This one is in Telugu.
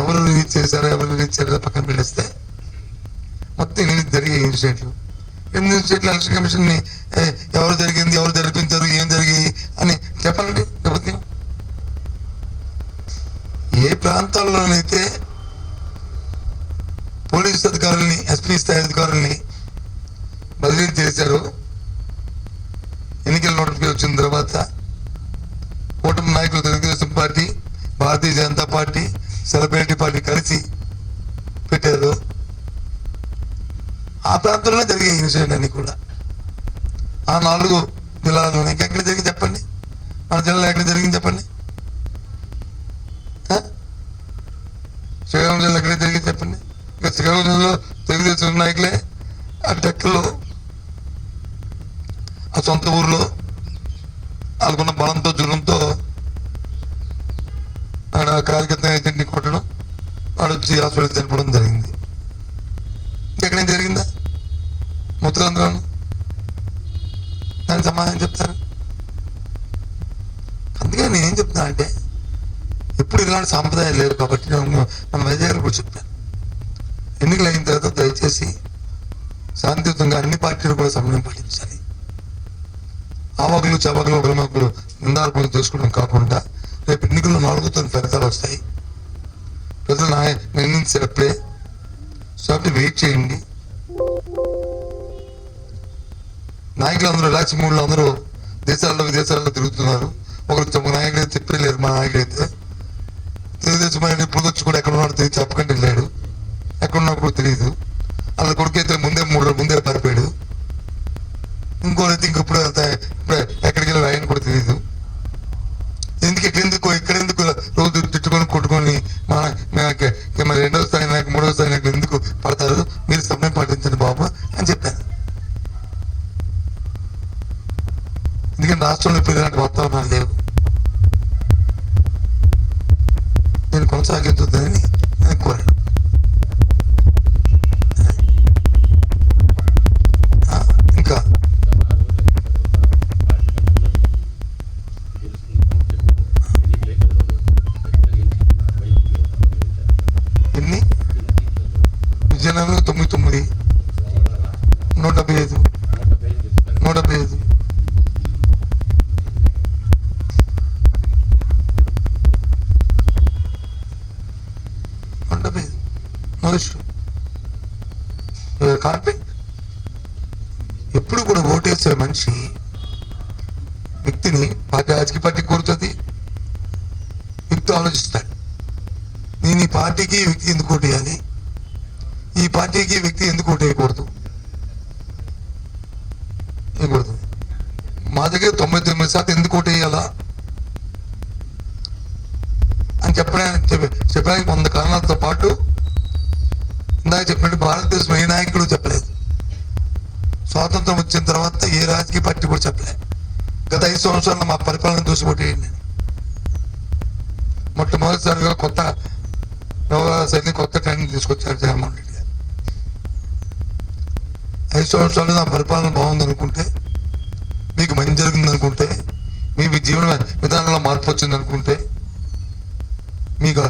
ఎవరు రిలీజ్ చేశారో ఎవరు రిలీజ్ చేశారో పక్కన పెట్టేస్తే. మొత్తం ఎనిమిది జరిగే ఇన్స్టిట్యూట్లు ఎనిమిది ఇన్స్టిట్యూట్లు ఎలక్షన్ కమిషన్ని ఎవరు జరిగింది ఎవరు జరిపించారు ఏం జరిగాయి అని చెప్పండి ప్రభుత్వం. ఏ ప్రాంతాల్లోనైతే పోలీస్ అధికారుల్ని ఎస్పీ స్థాయి అధికారుల్ని బదిలీ చేశారు ఎన్నికల నోటిఫికేషన్ వచ్చిన తర్వాత కూటమి నాయకులు Telugu Desam party Bharatiya Janata party celebrity party కలిసి పెట్టారు ఆ ప్రాంతంలో జరిగే ఇన్సిడెంట్ అన్ని కూడా. ఆ నాలుగు జిల్లాలో ఇంకెక్కడ జరిగింది చెప్పండి? మన జిల్లాలో ఎక్కడ జరిగింది చెప్పండి? శ్రీకాకుళం జిల్లా ఎక్కడ జరిగింది చెప్పండి? ఇక శ్రీకాకుళం జిల్లాలో తెలుగుదేశం నాయకులే ఆ టెక్కలో ఆ సొంత ఊర్లో వాళ్ళకున్న బలంతో ఆయన ఆడ కార్యకర్త ఏజెంట్ని కొట్టడం వాడు వచ్చి హాస్పిటల్కి చనిపోవడం జరిగింది. ఇంకెక్కడేం జరిగిందా? ముత్తరాంధ్రలో దానికి సమాధానం చెప్తారు? అందుకే నేనేం చెప్తున్నా అంటే ఎప్పుడు ఇలాంటి సాంప్రదాయాలు లేవు కాబట్టి నేను మన కూడా చెప్తాను ఎన్నికలు అయిన తర్వాత దయచేసి శాంతియుతంగా అన్ని పార్టీలు కూడా సమయం పాటించాలి. ఆవకులు చవకులు ఒకరినొకరు నిందార్పణ చేసుకోవడం కాకుండా ఎన్నికల్లో ఫలితాలు వస్తాయి. ప్రజలు నా నిర్ణయించేటప్పుడే సో వెయిట్ చేయండి. నాయకులు అందరూ రిలాక్స్ మూడ్లో అందరూ దేశాల్లో విదేశాల్లో తిరుగుతున్నారు. ఒకరు ఒక నాయకుడు అయితే చెప్పలేరు మా నాయకుడు అయితే. తెలుగుదేశం నాయకుడు ఇప్పుడు వచ్చి కూడా ఎక్కడ ఉన్నాడో తెలియదు చెప్పకండి వెళ్ళాడు ఎక్కడున్నా కూడా తెలియదు. వాళ్ళ కొడుకు అయితే ముందే మూడు రోజులు ముందే పారిపోయాడు ఇంకోనైతే ఇంకప్పుడు వెళ్తా ఇప్పుడే ఎక్కడికి వెళ్ళి ఆయన కూడా తెలియదు ఎందుకు ఎక్కడెందుకు ఎక్కడెందుకు రోజు తిట్టుకొని కొట్టుకొని మన మరి రెండో స్థాయి నాకు మూడో స్థాయి నాయకులు ఎందుకు పడతారు? మీరు సమయం పాటించండి బాబు అని చెప్పాను ఎందుకంటే రాష్ట్రంలో ఇప్పుడు ఇలాంటి వాతావరణాలు లేవు. విజయనగరం తొమ్మిది తొమ్మిది. నూట డెబ్బై ఐదు నూట డెబ్బై ఐదు నూట డెబ్బై ఐదు కార్పెట్ ఎప్పుడు కూడా ఓటేసే మనిషి వ్యక్తిని పార్టీ రాజకీయ పార్టీ కోరుతుంది. వ్యక్తి ఆలోచిస్తాడు. నేను ఈ పార్టీకి వ్యక్తి ఎందుకు ఓటేయాలి ఈ పార్టీకి వ్యక్తి ఎందుకు ఓటేయకూడదు వేయకూడదు? మా దగ్గర తొంభై తొమ్మిది శాతం ఎందుకు ఓటేయాలా అని చెప్పడానికి చెప్పడానికి వంద కారణాలతో పాటు ఇందాక చెప్పినట్టు భారతదేశం ఏ నాయకుడు చెప్పలేదు. స్వాతంత్రం వచ్చిన తర్వాత ఏ రాజకీయ పార్టీ కూడా చెప్పలేదు గత ఐదు సంవత్సరాలు మా పరిపాలన చూసి ఓటేయండి మొట్టమొదటిసారిగా కొత్త వ్యవహార కొత్త ట్రెండ్ తీసుకొచ్చారు జగన్మోహన్ రెడ్డి. ఐదు సంవత్సరాలు నా పరిపాలన బాగుంది అనుకుంటే మీకు మంచి జరిగింది అనుకుంటే మీ మీ జీవన విధానంలో మార్పు వచ్చింది అనుకుంటే మీకు